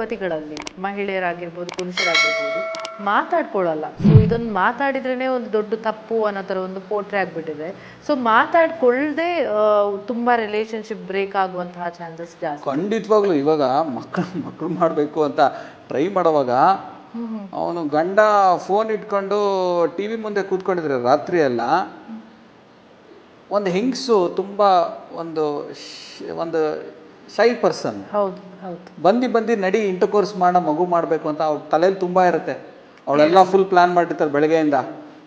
ದಂಪತಿಗಳಲ್ಲಿ ಮಹಿಳೆಯರಾಗಿರ್ಬೋದು ಪುರುಷರಾಗಿರ್ಬೋದು ಮಾತಾಡ್ಕೊಳ್ಳಲ್ಲ. So ಇದನ್ನು ಮಾತಾಡಿದ್ರೇನೆ ಒಂದು ದೊಡ್ಡ ತಪ್ಪು ಅನ್ನೋ ಥರ ಒಂದು ಪೋಟ್ರೆ ಆಗಿಬಿಟ್ಟಿದೆ. ಸೊ ಮಾತಾಡ್ಕೊಳ್ಳದೆ ತುಂಬ ರಿಲೇಶನ್ಶಿಪ್ ಬ್ರೇಕ್ ಆಗುವಂತಹ ಚಾನ್ಸಸ್ ಜಾಸ್ತಿ. ಖಂಡಿತವಾಗ್ಲೂ ಇವಾಗ ಮಕ್ಕಳು ಮಕ್ಕಳು ಮಾಡಬೇಕು ಅಂತ ಟ್ರೈ ಮಾಡುವಾಗ ಅವನು ಗಂಡ ಫೋನ್ ಇಟ್ಕೊಂಡು ಟಿ ವಿ ಮುಂದೆ ಕೂತ್ಕೊಂಡಿದ್ರೆ ರಾತ್ರಿ ಎಲ್ಲ ಒಂದು ಹೆಂಗಸು ತುಂಬ ಒಂದು ಒಂದು ಶೈ ಪರ್ಸನ್. ಹೌದು ಹೌದು. ಬಂದು ಬಂದು ನಡಿ ಇಂಟರ್ ಕೋರ್ಸ್ ಮಾಡೋ ಮಗು ಮಾಡಬೇಕು ಅಂತ ಅವ್ರ ತಲೆಯಲ್ಲಿ ತುಂಬ ಇರುತ್ತೆ. ಅವಳೆಲ್ಲ ಫುಲ್ ಪ್ಲ್ಯಾನ್ ಮಾಡಿರ್ತಾರೆ ಬೆಳಗ್ಗೆಯಿಂದ.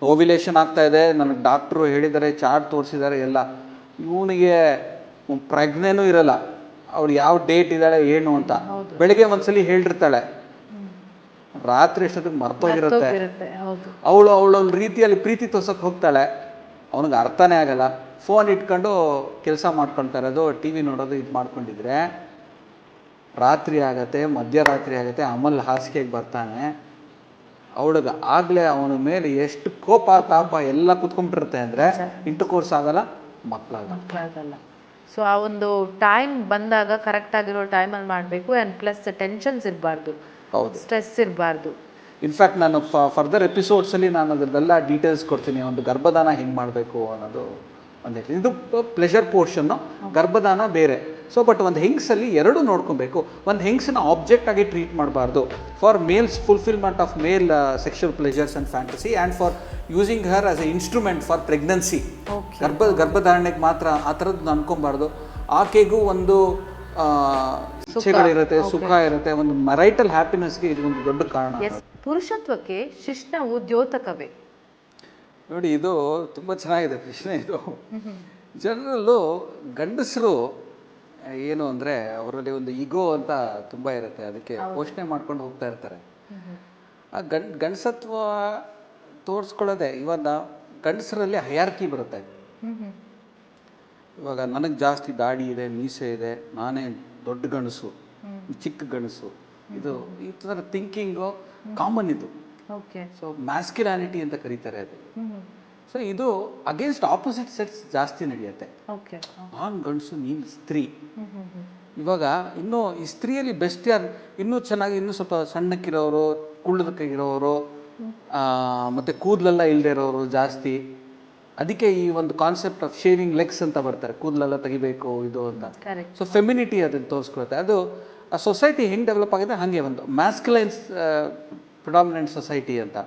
ಓವಿಲೇಷನ್ ಆಗ್ತಾ ಇದೆ ನನಗೆ ಡಾಕ್ಟ್ರು ಹೇಳಿದ್ದಾರೆ ಚಾರ್ಟ್ ತೋರಿಸಿದ್ದಾರೆ ಎಲ್ಲ. ಇವನಿಗೆ ಪ್ರಜ್ಞೆನೂ ಇರಲ್ಲ. ಅವ್ಳು ಯಾವ ಡೇಟ್ ಇದ್ದಾಳೆ ಏನು ಅಂತ. ಬೆಳಗ್ಗೆ ಒಂದ್ಸಲಿ ಹೇಳಿರ್ತಾಳೆ ರಾತ್ರಿ ಎಷ್ಟೊತ್ತಿಗೆ ಮರ್ತೋಗಿರುತ್ತೆ. ಅವಳು ಅವಳೊಂದು ರೀತಿಯಲ್ಲಿ ಪ್ರೀತಿ ತೋರ್ಸಕ್ಕೆ ಹೋಗ್ತಾಳೆ. ಅವನಿಗೆ ಅರ್ಥನೇ ಆಗಲ್ಲ. ಫೋನ್ ಇಟ್ಕೊಂಡು ಕೆಲಸ ಮಾಡ್ಕೊಳ್ತಾ ಇರೋದು ಟಿ ವಿ ನೋಡೋದು ಇದು ಮಾಡ್ಕೊಂಡಿದ್ರೆ ರಾತ್ರಿ ಆಗತ್ತೆ ಮಧ್ಯರಾತ್ರಿ ಆಗತ್ತೆ ಅಮಲ್ ಹಾಸಿಗೆಗೆ ಬರ್ತಾನೆ. ಅವಳಿಗೆ ಆಗಲೇ ಅವನ ಮೇಲೆ ಎಷ್ಟು ಕೋಪ ತಾಪ ಎಲ್ಲ ಕುತ್ಕೊಂಡ್ಬಿಟ್ಟಿರುತ್ತೆ ಅಂದರೆ ಇಂಟು ಕೋರ್ಸ್ ಆಗಲ್ಲ ಮಕ್ಕಳಾಗಲ್ಲ ಮಕ್ಕಳಾಗಲ್ಲ ಸೊ ಆ ಒಂದು ಟೈಮ್ ಬಂದಾಗ ಕರೆಕ್ಟ್ ಆಗಿರೋ ಟೈಮಲ್ಲಿ ಮಾಡಬೇಕು ಆ್ಯಂಡ್ ಪ್ಲಸ್ ಟೆನ್ಷನ್ಸ್ ಇರಬಾರ್ದು. ಹೌದು. ಸ್ಟ್ರೆಸ್ ಇರಬಾರ್ದು. ಇನ್ಫ್ಯಾಕ್ಟ್ ನಾನು ಫರ್ದರ್ ಎಪಿಸೋಡ್ಸಲ್ಲಿ ನಾನು ಅದರದ್ದೆಲ್ಲ ಡೀಟೇಲ್ಸ್ ಕೊಡ್ತೀನಿ. ಒಂದು ಗರ್ಭದಾನ ಹೆಂಗೆ ಮಾಡಬೇಕು ಅನ್ನೋದು ಒಂದು ಹೇಳ್ತೀನಿ. ಇದು ಪ್ಲೆಷರ್ ಪೋರ್ಷನ್ನು ಗರ್ಭದಾನ ಬೇರೆ. ಸೊ ಬಟ್ ಒಂದು ಹೆಂಗ್ಸಲ್ಲಿ ಎರಡು ನೋಡ್ಕೊಬೇಕು. ಒಂದು ಹೆಂಗ್ಸನ್ನ ಆಬ್ಜೆಕ್ಟ್ ಆಗಿ ಟ್ರೀಟ್ ಮಾಡಬಾರ್ದು. For males fulfilment of male sexual pleasures and fantasy and for using her as a instrument for pregnancy ಗರ್ಭ ಗರ್ಭಧಾರಣೆಗೆ ಮಾತ್ರ ಆ ಥರದ್ದು ಅನ್ಕೊಬಾರ್ದು. ಆಕೆಗೂ ಒಂದು ಇರುತ್ತೆ ಸುಖ. ಇರುತ್ತೆ. ಒಂದು ಮರೈಟಲ್ ಹ್ಯಾಪಿನೆಸ್ಗೆ ಇದು ಒಂದು ದೊಡ್ಡ ಕಾರಣ. ಪುರುಷತ್ವಕ್ಕೆ ಶಿಶ್ನವು ದ್ಯೋತಕವೇ. ನೋಡಿ ಇದು ತುಂಬ ಚೆನ್ನಾಗಿದೆ ಪ್ರಶ್ನೆ ಇದು. ಜನರಲ್ಲು ಗಂಡಸರು ಏನು ಅಂದರೆ ಅವರಲ್ಲಿ ಒಂದು ಈಗೋ ಅಂತ ತುಂಬ ಇರುತ್ತೆ. ಅದಕ್ಕೆ ಪೋಷಣೆ ಮಾಡ್ಕೊಂಡು ಹೋಗ್ತಾ ಇರ್ತಾರೆ. ಆ ಗಂಡ್ ಗಂಡಸತ್ವ ತೋರಿಸ್ಕೊಳ್ಳೋದೆ ಇವಾಗ ಗಂಡಸರಲ್ಲಿ ಹಯಾರ್ಕಿ ಬರುತ್ತೆ. ಇವಾಗ ನನಗೆ ಜಾಸ್ತಿ ದಾಡಿ ಇದೆ ಮೀಸೆ ಇದೆ ನಾನೇ ದೊಡ್ಡ ಗಣಸು ಚಿಕ್ಕ ಗಂಡಸು. ಇದು ಈ ಥರ ಥಿಂಕಿಂಗು ಕಾಮನ್ ಇದು. ಓಕೆ ಸೊ ಮ್ಯಾಸ್ಕ್ಯುಲಾನಿಟಿ ಅಂತ ಕರೀತಾರೆ ಅದು. ಸೊ ಇದು ಅಗೇನ್ಸ್ಟ್ ಆಪೋಸಿಟ್ ಸೆಟ್ಸ್ ಜಾಸ್ತಿ ನಡೆಯುತ್ತೆ. ಓಕೆ ನಾನು ಗಂಡಸು ನೀನು ಸ್ತ್ರೀ. ಇವಾಗ ಇನ್ನೂ ಈ ಸ್ತ್ರೀಯಲ್ಲಿ ಬೆಸ್ಟ್ ಯಾರು ಇನ್ನೂ ಚೆನ್ನಾಗಿ ಇನ್ನೂ ಸ್ವಲ್ಪ ಸಣ್ಣಕ್ಕಿರೋರು ಕುಳ್ಳದಕ್ಕಿರೋರು ಮತ್ತು ಕೂದಲೆಲ್ಲ ಇಲ್ಲದೆ ಇರೋರು ಜಾಸ್ತಿ. ಅದಕ್ಕೆ ಈ ಒಂದು ಕಾನ್ಸೆಪ್ಟ್ ಆಫ್ ಶೇವಿಂಗ್ ಲೆಗ್ಸ್ ಅಂತ ಬರ್ತಾರೆ. ಕೂದಲೆಲ್ಲ ತೆಗಿಬೇಕು ಇದು ಅಂತ. ಸೊ ಫೆಮಿನಿಟಿ ಅದನ್ನು ತೋರಿಸ್ಕೊಳುತ್ತೆ. ಅದು ಆ ಸೊಸೈಟಿ ಹೆಂಗೆ ಡೆವಲಪ್ ಆಗಿದೆ ಹಾಗೆ ಒಂದು. ಮ್ಯಾಸ್ಕ್ಯುಲೈನ್ಸ್ ಪ್ರಿಡಾಮಿನೆಂಟ್ ಸೊಸೈಟಿ ಅಂತ.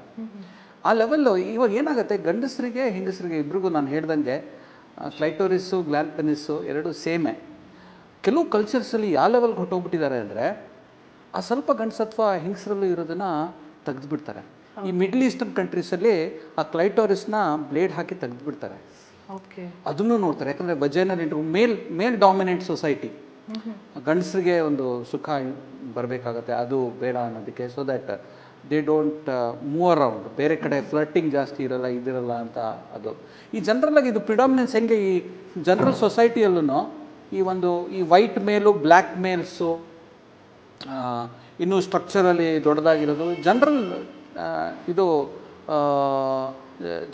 ಆ ಲೆವೆಲ್ಲು ಇವಾಗ ಏನಾಗುತ್ತೆ ಗಂಡಸರಿಗೆ ಹೆಂಗಸರಿಗೆ ಇಬ್ರಿಗೂ ನಾನು ಹೇಳ್ದಂಗೆ ಕ್ಲೈಟೋರಿಸ್ಸು ಗ್ಲ್ಯಾನ್ ಪೆನಿಸ್ಸು ಎರಡು ಸೇಮೆ. ಕೆಲವು ಕಲ್ಚರ್ಸಲ್ಲಿ ಯಾವ ಲೆವೆಲ್ಗೆ ಹೊಟ್ಟೋಗ್ಬಿಟ್ಟಿದ್ದಾರೆ ಅಂದರೆ ಆ ಸ್ವಲ್ಪ ಗಂಡಸತ್ವ ಹೆಂಗಸರಲ್ಲೂ ಇರೋದನ್ನು ತೆಗೆದುಬಿಡ್ತಾರೆ. ಈ ಮಿಡ್ಲ್ ಈಸ್ಟರ್ನ್ ಕಂಟ್ರೀಸಲ್ಲಿ ಆ ಕ್ಲೈಟೋರಿಸ್ನ ಬ್ಲೇಡ್ ಹಾಕಿ ತೆಗೆದುಬಿಡ್ತಾರೆ. ಓಕೆ ಅದನ್ನು ನೋಡ್ತಾರೆ. ಯಾಕಂದರೆ ಬಜೆನಲ್ಲಿ ಮೇಲ್ ಮೇಲ್ ಡಾಮಿನೆಂಟ್ ಸೊಸೈಟಿ ಗಂಡಸರಿಗೆ ಒಂದು ಸುಖ ಬರಬೇಕಾಗತ್ತೆ, ಅದು ಬೇಡ ಅನ್ನೋದಕ್ಕೆ so that they don't move around ಬೇರೆ ಕಡೆ ಫ್ಲರ್ಟಿಂಗ್ ಜಾಸ್ತಿ ಇರಲ್ಲ, ಇದಿರಲ್ಲ ಅಂತ ಅದು. ಈ ಜನರಲ್ಲಾಗಿ ಇದು ಪ್ರಿಡಾಮಿನೆನ್ಸ್ ಹೆಂಗೆ ಈ ಜನರಲ್ ಸೊಸೈಟಿಯಲ್ಲೂ ಈ ಒಂದು, ಈ ವೈಟ್ ಮೇಲು ಬ್ಲ್ಯಾಕ್ ಮೇಲ್ಸು ಇನ್ನೂ ಸ್ಟ್ರಕ್ಚರಲ್ಲಿ ದೊಡ್ಡದಾಗಿರೋದು ಜನರಲ್ ಇದು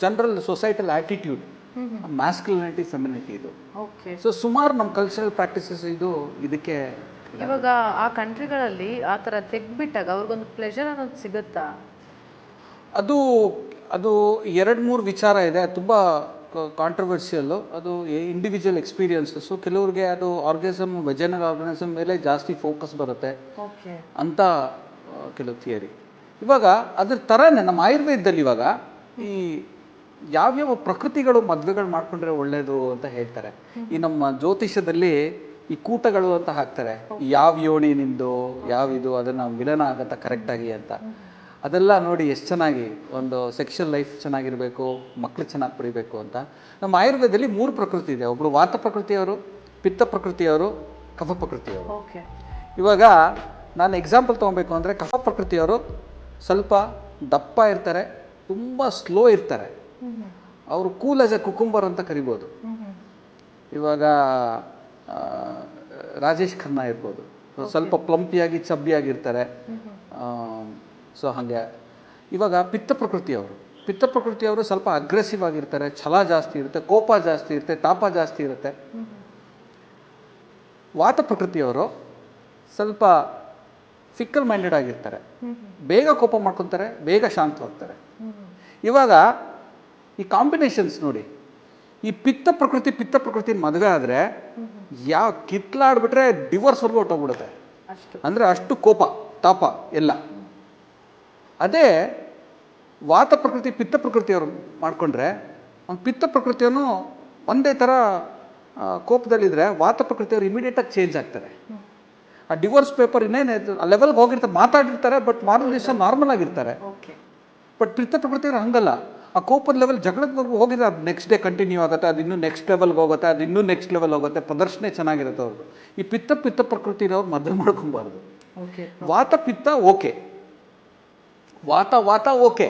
general societal attitude masculinity femininity ಇದು. ಓಕೆ ಸೊ ಸುಮಾರು ನಮ್ಮ ಕಲ್ಚರಲ್ ಪ್ರಾಕ್ಟೀಸಸ್ ಇದು ಇದಕ್ಕೆ ಇವಾಗ ಆ ಕಂಟ್ರಿಗಳಲ್ಲಿ ಆ ಥರ ತೆಗ್ಬಿಟ್ಟಾಗ ಅವ್ರಿಗೊಂದು ಪ್ಲೆಷರ್ ಅನ್ನೋದು ಸಿಗುತ್ತಾ? ಅದು ಅದು ಎರಡು ಮೂರು ವಿಚಾರ ಇದೆ. ತುಂಬ ಕಾಂಟ್ರವರ್ಸಿಯಲ್ಲು ಅದು ಇಂಡಿವಿಜುವಲ್ ಎಕ್ಸ್ಪೀರಿಯನ್ಸಸ್ಸು ಕೆಲವ್ರಿಗೆ ಅದು ಆರ್ಗನಿಸಮ್ ವೆಜನಲ್ ಆರ್ಗನಿಸಮ್ ಮೇಲೆ ಜಾಸ್ತಿ ಫೋಕಸ್ ಬರುತ್ತೆ ಓಕೆ ಅಂತ ಕೆಲವು ಥಿಯರಿ ಇವಾಗ ಅದ್ರ ಥರನೇ ನಮ್ಮ ಆಯುರ್ವೇದದಲ್ಲಿ ಇವಾಗ ಈ ಯಾವ್ಯಾವ ಪ್ರಕೃತಿಗಳು ಮದ್ವೆಗಳು ಮಾಡ್ಕೊಂಡ್ರೆ ಒಳ್ಳೇದು ಅಂತ ಹೇಳ್ತಾರೆ. ಈ ನಮ್ಮ ಜ್ಯೋತಿಷ್ಯದಲ್ಲಿ ಈ ಕೂಟಗಳು ಅಂತ ಹಾಕ್ತಾರೆ. ಯಾವ ಯೋಣಿ ನಿಂದು ಯಾವ ಇದು ಅದನ್ನ ವಿಲನ ಆಗತ್ತ ಕರೆಕ್ಟಾಗಿ ಅಂತ. ಅದೆಲ್ಲ ನೋಡಿ ಎಷ್ಟು ಚೆನ್ನಾಗಿ ಒಂದು ಸೆಕ್ಷುವಲ್ ಲೈಫ್ ಚೆನ್ನಾಗಿರಬೇಕು ಮಕ್ಳು ಚೆನ್ನಾಗಿ ಪಡಿಬೇಕು ಅಂತ. ನಮ್ಮ ಆಯುರ್ವೇದದಲ್ಲಿ ಮೂರು ಪ್ರಕೃತಿ ಇದೆ. ಒಬ್ಬರು ವಾತ ಪ್ರಕೃತಿಯವರು ಪಿತ್ತ ಪ್ರಕೃತಿಯವರು ಕಫ ಪ್ರಕೃತಿಯವರು. ಓಕೆ. ಇವಾಗ ನಾನು ಎಕ್ಸಾಂಪಲ್ ತೊಗೊಬೇಕು ಅಂದರೆ ಕಫ ಪ್ರಕೃತಿಯವರು ಸ್ವಲ್ಪ ದಪ್ಪ ಇರ್ತಾರೆ ತುಂಬ ಸ್ಲೋ ಇರ್ತಾರೆ. ಅವರು ಕೂಲ್ ಆಸ್ ಎ ಕುಕುಂಬರ್ ಅಂತ ಕರಿಬೋದು. ಇವಾಗ ರಾಜೇಶ್ ಖನ್ನಾ ಇರ್ಬೋದು. ಸ್ವಲ್ಪ ಪ್ಲಂಪಿಯಾಗಿ ಚಬ್ಬಿಯಾಗಿರ್ತಾರೆ. ಸೊ ಹಾಗೆ. ಇವಾಗ ಪಿತ್ತ ಪ್ರಕೃತಿ ಅವರು. ಪಿತ್ತ ಪ್ರಕೃತಿಯವರು ಸ್ವಲ್ಪ ಅಗ್ರೆಸಿವ್ ಆಗಿರ್ತಾರೆ ಛಲ ಜಾಸ್ತಿ ಇರುತ್ತೆ ಕೋಪ ಜಾಸ್ತಿ ಇರುತ್ತೆ ತಾಪ ಜಾಸ್ತಿ ಇರುತ್ತೆ. ವಾತ ಪ್ರಕೃತಿಯವರು ಸ್ವಲ್ಪ ಫಿಕ್ಕಲ್ ಮೈಂಡೆಡ್ ಆಗಿರ್ತಾರೆ ಬೇಗ ಕೋಪ ಮಾಡ್ಕೊತಾರೆ ಬೇಗ ಶಾಂತವಾಗ್ತಾರೆ. ಇವಾಗ ಈ ಕಾಂಬಿನೇಷನ್ಸ್ ನೋಡಿ. ಈ ಪಿತ್ತ ಪ್ರಕೃತಿ ಪಿತ್ತ ಪ್ರಕೃತಿ ಮದುವೆ ಆದರೆ ಯಾವ ಕಿತ್ಲಾಡ್ಬಿಟ್ರೆ ಡಿವೋರ್ಸ್ವರೆಗೂ ಹೊಟ್ಟೋಗ್ಬಿಡುತ್ತೆ ಅಂದರೆ ಅಷ್ಟು ಕೋಪ ತಾಪ ಎಲ್ಲ. ಅದೇ ವಾತ ಪ್ರಕೃತಿ ಪಿತ್ತ ಪ್ರಕೃತಿಯವರು ಮಾಡಿಕೊಂಡ್ರೆ ಅವ್ನು ಪಿತ್ತ ಪ್ರಕೃತಿಯನ್ನು ಒಂದೇ ಥರ ಕೋಪದಲ್ಲಿದ್ದರೆ ವಾತ ಪ್ರಕೃತಿಯವರು ಇಮಿಡಿಯೇಟಾಗಿ ಚೇಂಜ್ ಆಗ್ತಾರೆ. ಆ ಡಿವೋರ್ಸ್ ಪೇಪರ್ ಇನ್ನೇನು ಆ ಲೆವೆಲ್ಗೆ ಹೋಗಿರ್ತಾರೆ ಮಾತಾಡಿರ್ತಾರೆ ಬಟ್ ಮಾರನೇ ದಿವಸ ನಾರ್ಮಲ್ ಆಗಿರ್ತಾರೆ. ಬಟ್ ಪಿತ್ತ ಪ್ರಕೃತಿಯವರು ಹಂಗಲ್ಲ. ಆ ಕೋಪದ ಲೆವೆಲ್ ಜಗಳದವರೆಗೂ ಹೋಗಿದೆ ಅದು ನೆಕ್ಸ್ಟ್ ಡೇ ಕಂಟಿನ್ಯೂ ಆಗುತ್ತೆ ಅದು ಇನ್ನೂ ನೆಕ್ಸ್ಟ್ ಲೆವೆಲ್ಗೆ ಹೋಗುತ್ತೆ ಅದು ಇನ್ನೂ ನೆಕ್ಸ್ಟ್ ಲೆವೆಲ್ ಹೋಗುತ್ತೆ ಪ್ರದರ್ಶನ ಚೆನ್ನಾಗಿರುತ್ತೆ ಅವ್ರದ್ದು ಈ ಪಿತ್ತ ಪಿತ್ತ ಪ್ರಕೃತಿನವ್ರು ಮದುವೆ ಮಾಡ್ಕೊಬಾರ್ದು. ಓಕೆ ವಾತ ಪಿತ್ತ ಓಕೆ ವಾತ ವಾತ ಓಕೆ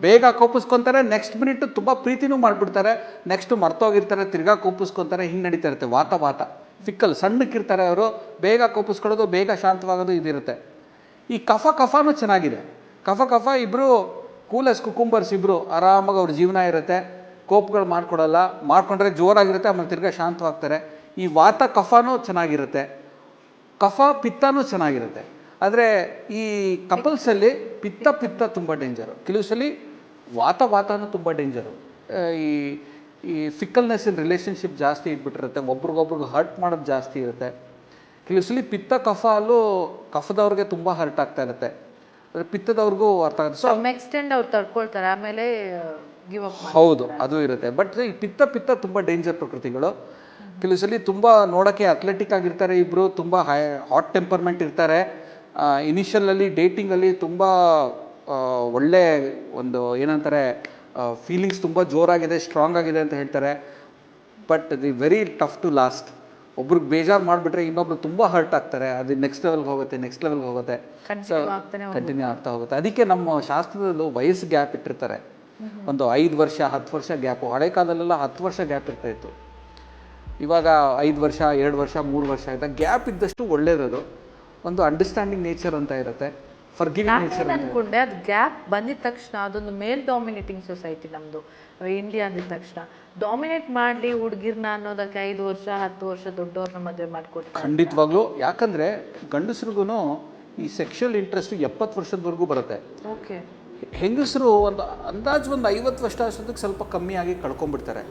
ಬೇಗ ಕೋಪಿಸ್ಕೊತಾರೆ ನೆಕ್ಸ್ಟ್ ಮಿನಿಟ್ ತುಂಬ ಪ್ರೀತಿನೂ ಮಾಡಿಬಿಡ್ತಾರೆ ನೆಕ್ಸ್ಟ್ ಮರ್ತೋಗಿರ್ತಾರೆ ತಿರ್ಗಾ ಕೋಪಿಸ್ಕೊತಾರೆ ಹಿಂಗೆ ನಡೀತಾ ಇರುತ್ತೆ ವಾತ ವಾತ. ಫಿಕ್ಕಲ್ ಸಣ್ಣಕ್ಕಿರ್ತಾರೆ ಅವರು ಬೇಗ ಕೋಪಿಸ್ಕೊಳ್ಳೋದು ಬೇಗ ಶಾಂತವಾಗೋದು ಇದಿರುತ್ತೆ. ಈ ಕಫ ಕಫಾನು ಚೆನ್ನಾಗಿದೆ. ಕಫ ಕಫ ಇಬ್ಬರು ಕೂಲೆಸ್ ಕುಕುಂಬರ್ಸ್ ಇಬ್ಬರು ಆರಾಮಾಗಿ ಅವ್ರ ಜೀವನ ಇರುತ್ತೆ, ಕೋಪಗಳು ಮಾಡ್ಕೊಡಲ್ಲ, ಮಾಡ್ಕೊಂಡ್ರೆ ಜೋರಾಗಿರುತ್ತೆ, ಆಮೇಲೆ ತಿರ್ಗಾ ಶಾಂತವಾಗ್ತಾರೆ. ಈ ವಾತ ಕಫನೂ ಚೆನ್ನಾಗಿರುತ್ತೆ. ಕಫ ಪಿತ್ತನೂ ಚೆನ್ನಾಗಿರುತ್ತೆ. ಆದರೆ ಈ ಕಪಲ್ಸಲ್ಲಿ ಪಿತ್ತ ಪಿತ್ತ ತುಂಬ ಡೇಂಜರು ಕೆಲವು ಸಲ ವಾತ ವಾತನೂ ತುಂಬ ಡೇಂಜರು ಈ ಈ ಫಿಕ್ಕಲ್ನೆಸ್ ಇನ್ ರಿಲೇಷನ್ಶಿಪ್ ಜಾಸ್ತಿ ಇಟ್ಬಿಟ್ಟಿರುತ್ತೆ, ಒಬ್ರಿಗೊಬ್ರಿಗೆ ಹರ್ಟ್ ಮಾಡೋದು ಜಾಸ್ತಿ ಇರುತ್ತೆ. ಕೆಲವು ಸಲ ಪಿತ್ತ ಕಫ ಅಲ್ಲೂ ಕಫದವ್ರಿಗೆ ತುಂಬ ಹರ್ಟ್ ಆಗ್ತಾ ಇರುತ್ತೆ. ಪಿತ್ತದವ್ರಿಗೂ ಅರ್ಥ ಆಗುತ್ತೆ. ಸೊ ಸಮ್ ಎಕ್ಸ್ಟೆಂಡ್ ಅವ್ರು ತಡ್ಕೊಳ್ತಾರೆ ಆಮೇಲೆ ಗಿವ್ ಅಪ್ ಹೌದು ಅದು ಇರುತ್ತೆ. ಬಟ್ ಈ ಪಿತ್ತ ಪಿತ್ತ ತುಂಬ ಡೇಂಜರ್ ಪ್ರಕೃತಿಗಳು. ಕೆಲವು ಸಲ ತುಂಬ ನೋಡೋಕ್ಕೆ ಅಥ್ಲೆಟಿಕ್ ಆಗಿರ್ತಾರೆ ಇಬ್ಬರು ತುಂಬ ಹೈ ಹಾಟ್ ಟೆಂಪರ್ಮೆಂಟ್ ಇರ್ತಾರೆ. ಇನಿಷಿಯಲಲ್ಲಿ ಡೇಟಿಂಗಲ್ಲಿ ತುಂಬ ತುಂಬಾ ಒಳ್ಳೆ ಒಂದು ಏನಂತಾರೆ ಫೀಲಿಂಗ್ಸ್ ತುಂಬ ಜೋರಾಗಿದೆ ಸ್ಟ್ರಾಂಗ್ ಆಗಿದೆ ಅಂತ ಹೇಳ್ತಾರೆ. But the very tough to last ಒಬ್ರಿಗೆ ಬೇಜಾರು ಮಾಡಿಬಿಟ್ರೆ ಇನ್ನೊಬ್ರು ತುಂಬ ಹರ್ಟ್ ಆಗ್ತಾರೆ. ಅದು ನೆಕ್ಸ್ಟ್ ಲೆವೆಲ್ಗೆ ಹೋಗುತ್ತೆ ನೆಕ್ಸ್ಟ್ ಲೆವೆಲ್ಗೆ ಹೋಗುತ್ತೆ. ಕಂಟಿನ್ಯೂ ಕಂಟಿನ್ಯೂ ಆಗ್ತಾ ಹೋಗುತ್ತೆ. ಅದಕ್ಕೆ ನಮ್ಮ ಶಾಸ್ತ್ರದಲ್ಲೂ ವಯಸ್ಸು ಗ್ಯಾಪ್ ಇಟ್ಟಿರ್ತಾರೆ. ಒಂದು ಐದು ವರ್ಷ ಹತ್ತು ವರ್ಷ ಗ್ಯಾಪು ಹಳೆ ಕಾಲದಲ್ಲೆಲ್ಲ ಹತ್ತು ವರ್ಷ ಗ್ಯಾಪ್ ಇರ್ತಾ ಇತ್ತು. ಇವಾಗ ಐದು ವರ್ಷ ಎರಡು ವರ್ಷ ಮೂರು ವರ್ಷ ಆಯ್ತಾ. ಗ್ಯಾಪ್ ಇದ್ದಷ್ಟು ಒಳ್ಳೇದದು. ಒಂದು ಅಂಡರ್ಸ್ಟ್ಯಾಂಡಿಂಗ್ ನೇಚರ್ ಅಂತ ಇರುತ್ತೆ. ಫರ್ಗಿವಿಂಗ್ ಅಂದ್ಕೊಂಡೆ ಅನ್ಕೊಂಡೆ ಅದು ಗ್ಯಾಪ್ ಬಂದಿದ ತಕ್ಷಣ ಅದೊಂದು ಮೇಲ್ ಡಾಮಿನೇಟಿಂಗ್ ಸೊಸೈಟಿ ನಮ್ದು. ಇಂಡಿಯಾ ಅಂದಿದ ತಕ್ಷಣ. ಡಾಮಿನೇಟ್ ಮಾಡ್ಲಿ ಹುಡುಗಿರ್ನ ಅನ್ನೋದಕ್ಕೆ ಐದು ವರ್ಷ ಹತ್ತು ವರ್ಷ ದೊಡ್ಡವ್ರನ್ನ ಮದುವೆ ಮಾಡ್ಕೊಡ್ತಾರೆ. ಖಂಡಿತವಾಗ್ಲೂ ಯಾಕಂದರೆ ಗಂಡಸ್ರಿಗೂ ಈ ಸೆಕ್ಷುವಲ್ ಇಂಟ್ರೆಸ್ಟ್ ಎಪ್ಪತ್ತು ವರ್ಷದವರೆಗೂ ಬರುತ್ತೆ. ಓಕೆ. ಹೆಂಗಸರು ಒಂದು ಅಂದಾಜು ಒಂದು ಐವತ್ತು ವರ್ಷ ಅಷ್ಟೊತ್ತಿಗೆ ಸ್ವಲ್ಪ ಕಮ್ಮಿಯಾಗಿ ಕಳ್ಕೊಂಡ್ಬಿಡ್ತಾರೆ.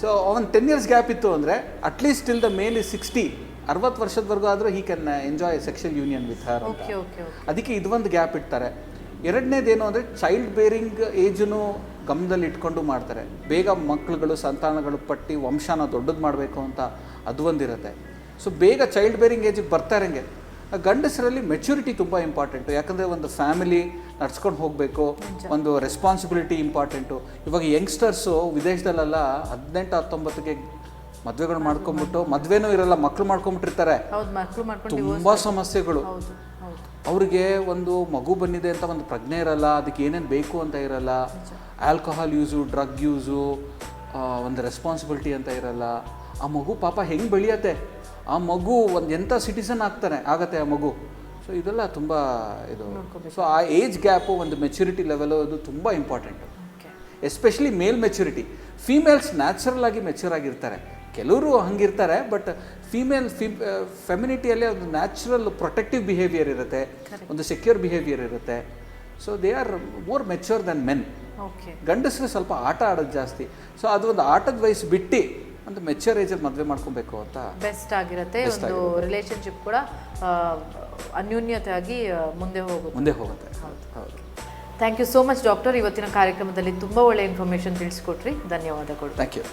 ಸೊ ಅವನ್ ಟೆನ್ ಇಯರ್ಸ್ ಗ್ಯಾಪ್ ಇತ್ತು ಅಂದರೆ at least till the male is sixty ಅರವತ್ತು ವರ್ಷದವರೆಗೂ ಆದರೂ he can enjoy sexual union with her ಅದಕ್ಕೆ ಇದೊಂದು ಗ್ಯಾಪ್ ಇಡ್ತಾರೆ. ಎರಡನೇದೇನು ಅಂದರೆ ಚೈಲ್ಡ್ ಬೇರಿಂಗ್ ಏಜನ್ನು ಗಮನದಲ್ಲಿ ಇಟ್ಕೊಂಡು ಮಾಡ್ತಾರೆ. ಬೇಗ ಮಕ್ಕಳುಗಳು ಸಂತಾನಗಳು ಪಟ್ಟಿ ವಂಶನ ದೊಡ್ಡದು ಮಾಡಬೇಕು ಅಂತ ಅದು ಒಂದಿರುತ್ತೆ. ಸೊ ಬೇಗ ಚೈಲ್ಡ್ ಬೇರಿಂಗ್ ಏಜಿಗೆ ಬರ್ತಾ ಇರಂಗೆ ಗಂಡಸರಲ್ಲಿ ಮೆಚುರಿಟಿ ತುಂಬ ಇಂಪಾರ್ಟೆಂಟು ಯಾಕಂದರೆ ಒಂದು ಫ್ಯಾಮಿಲಿ ನಡ್ಸ್ಕೊಂಡು ಹೋಗಬೇಕು ಒಂದು ರೆಸ್ಪಾನ್ಸಿಬಿಲಿಟಿ ಇಂಪಾರ್ಟೆಂಟು ಇವಾಗ ಯಂಗ್ಸ್ಟರ್ಸು ವಿದೇಶದಲ್ಲೆಲ್ಲ ಹದಿನೆಂಟು ಹತ್ತೊಂಬತ್ತಿಗೆ ಮದುವೆಗಳು ಮಾಡ್ಕೊಂಡ್ಬಿಟ್ಟು ಮದುವೆನೂ ಇರಲ್ಲ ಮಕ್ಕಳು ಮಾಡ್ಕೊಂಡ್ಬಿಟ್ಟಿರ್ತಾರೆ ತುಂಬ ಸಮಸ್ಯೆಗಳು. ಅವ್ರಿಗೆ ಒಂದು ಮಗು ಬಂದಿದೆ ಅಂತ ಒಂದು ಪ್ರಜ್ಞೆ ಇರಲ್ಲ ಅದಕ್ಕೆ ಏನೇನು ಬೇಕು ಅಂತ ಇರಲ್ಲ ಆಲ್ಕೋಹಾಲ್ ಯೂಸು ಡ್ರಗ್ ಯೂಸು ಒಂದು ರೆಸ್ಪಾನ್ಸಿಬಿಲಿಟಿ ಅಂತ ಇರಲ್ಲ. ಆ ಮಗು ಪಾಪ ಹೆಂಗೆ ಬೆಳೆಯತ್ತೆ? ಆ ಮಗು ಒಂದು ಎಂಥ ಸಿಟಿಸನ್ ಆಗ್ತಾನೆ ಆಗತ್ತೆ ಆ ಮಗು. ಸೊ ಇದೆಲ್ಲ ತುಂಬ ಇದು. ಸೊ ಆ ಏಜ್ ಗ್ಯಾಪು ಒಂದು ಮೆಚುರಿಟಿ ಲೆವೆಲು ಅದು ತುಂಬ important especially male maturity females natural ಆಗಿ ಮೆಚೂರ್ ಆಗಿರ್ತಾರೆ. ಕೆಲವರು ಹಂಗಿರ್ತಾರೆ ಬಟ್ ಫೀಮೇಲ್ ಫಿ ಫೆಮಿನಿಟಿಯಲ್ಲಿ ಒಂದು ನ್ಯಾಚುರಲ್ ಪ್ರೊಟೆಕ್ಟಿವ್ ಬಿಹೇವಿಯರ್ ಇರುತ್ತೆ ಒಂದು ಸೆಕ್ಯೂರ್ ಬಿಹೇವಿಯರ್ ಇರುತ್ತೆ. So they are more mature than men okay ಗಂಡಸರು ಸ್ವಲ್ಪ ಆಟ ಆಡೋದು ಜಾಸ್ತಿ. ಸೊ ಅದು ಒಂದು ಆಟದ ವಯಸ್ಸು ಬಿಟ್ಟು ಒಂದು ಮೆಚ್ಯೂರ್ ಏಜಲ್ಲಿ ಮದುವೆ ಮಾಡ್ಕೊಬೇಕು ಅಂತ ಬೆಸ್ಟ್ ಆಗಿರುತ್ತೆ ಒಂದು ರಿಲೇಶನ್ಶಿಪ್ ಕೂಡ ಅನ್ಯೂನ್ಯತೆ ಅನ್ಯೋನ್ಯತೆಯಾಗಿ ಮುಂದೆ ಹೋಗುತ್ತೆ. ಮುಂದೆ ಹೋಗುತ್ತೆ. ಹೌದು. Thank you so much doctor ಇವತ್ತಿನ ಕಾರ್ಯಕ್ರಮದಲ್ಲಿ ತುಂಬ ಒಳ್ಳೆ ಇನ್ಫಾರ್ಮೇಷನ್ ತಿಳಿಸ್ಕೊಟ್ರಿ. ಧನ್ಯವಾದಗಳು. Thank you